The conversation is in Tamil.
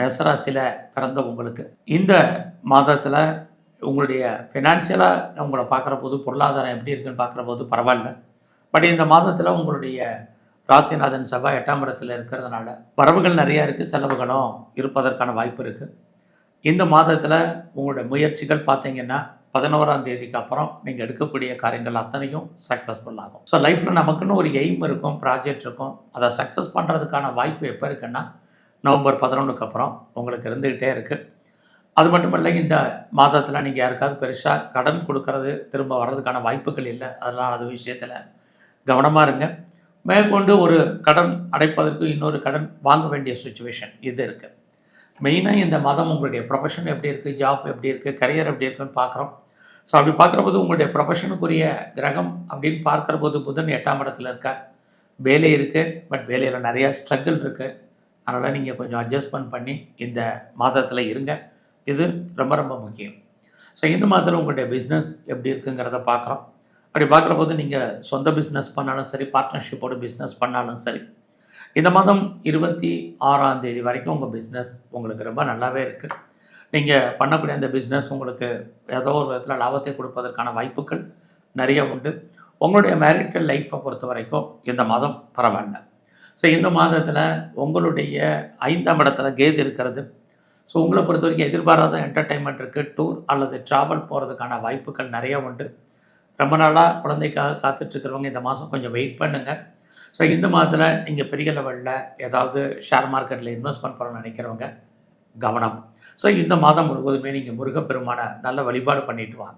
மெசராசியில் பிறந்த உங்களுக்கு. இந்த மாதத்தில் உங்களுடைய ஃபினான்ஷியலாக உங்களை பார்க்குற போது பொருளாதாரம் எப்படி இருக்குன்னு பார்க்குற போது பரவாயில்ல. பட் இந்த மாதத்தில் உங்களுடைய ராசிநாதன் செவ்வாய் எட்டாம் இடத்துல இருக்கிறதுனால வரவுகள் நிறையா இருக்குது செலவுகளும் இருப்பதற்கான வாய்ப்பு இருக்குது இந்த மாதத்தில் உங்களுடைய முயற்சிகள் பார்த்தீங்கன்னா பதினோராம் தேதிக்கு அப்புறம் நீங்கள் எடுக்கக்கூடிய காரியங்கள் அத்தனையும் சக்ஸஸ்ஃபுல் ஆகும். ஸோ லைஃப்பில் நமக்குன்னு ஒரு எய்ம் இருக்கும் ப்ராஜெக்ட் இருக்கும். அதை சக்ஸஸ் பண்ணுறதுக்கான வாய்ப்பு எப்போ இருக்குன்னா நவம்பர் பதினொன்றுக்கு அப்புறம் உங்களுக்கு இருந்துக்கிட்டே இருக்குது அது மட்டும் இல்லை இந்த மாதத்தில் நீங்கள் யாருக்காவது பெருசாக கடன் கொடுக்கறது திரும்ப வர்றதுக்கான வாய்ப்புகள் இல்லை. அதனால் அது விஷயத்தில் கவனமாக இருங்க. மேற்கொண்டு ஒரு கடன் அடைப்பதற்கு இன்னொரு கடன் வாங்க வேண்டிய சுச்சுவேஷன் இது இருக்குது மெயினாக இந்த மாதம் உங்களுடைய ப்ரொஃபஷன் எப்படி இருக்குது ஜாப் எப்படி இருக்குது கரியர் எப்படி இருக்குன்னு பார்க்குறோம் ஸோ அப்படி பார்க்குறபோது உங்களுடைய ப்ரொஃபஷனுக்குரிய கிரகம் அப்படின்னு பார்க்குற போது புதன் எட்டாம் இடத்துல இருக்கார். வேலை இருக்குது பட் வேலையில் நிறையா ஸ்ட்ரகிள் இருக்குது அதனால் நீங்கள் கொஞ்சம் அட்ஜஸ்ட்மெண்ட் பண்ணி இந்த மாதத்தில் இருங்க. இது ரொம்ப ரொம்ப முக்கியம். ஸோ இந்த மாதத்தில் உங்களுடைய பிஸ்னஸ் எப்படி இருக்குங்கிறத பார்க்குறோம் அப்படி பார்க்குற போது நீங்கள் சொந்த பிஸ்னஸ் பண்ணாலும் சரி பார்ட்னர்ஷிப்போடு பிஸ்னஸ் பண்ணாலும் சரி இந்த மாதம் இருபத்தி ஆறாம் தேதி வரைக்கும் உங்கள் பிஸ்னஸ் உங்களுக்கு ரொம்ப நல்லாவே இருக்குது நீங்கள் பண்ணக்கூடிய அந்த பிஸ்னஸ் உங்களுக்கு ஏதோ ஒரு விதத்தில் லாபத்தை கொடுப்பதற்கான வாய்ப்புகள் நிறைய உண்டு. உங்களுடைய மேரிட்டல் லைஃப்பை பொறுத்த வரைக்கும் இந்த மாதம் பரவாயில்ல. ஸோ இந்த மாதத்தில் உங்களுடைய ஐந்தாம் இடத்துல கேது இருக்கிறது. ஸோ உங்களை பொறுத்த வரைக்கும் எதிர்பாராத என்டர்டைன்மெண்ட் இருக்குது டூர் அல்லது ட்ராவல் போகிறதுக்கான வாய்ப்புகள் நிறைய உண்டு. ரொம்ப நாளாக குழந்தைக்காக காத்துட்ருக்கிறவங்க இந்த மாதம் கொஞ்சம் வெயிட் பண்ணுங்கள் ஸோ இந்த மாதத்தில் நீங்கள் பெரிய லெவலில் ஏதாவது ஷேர் மார்க்கெட்டில் இன்வெஸ்ட்மெண்ட் பண்ணணும்னு நினைக்கிறவங்க கவனம். ஸோ இந்த மாதம் முழுவதுமே நீங்கள் முருகப்பெருமான நல்ல வழிபாடு பண்ணிட்டு வாங்க.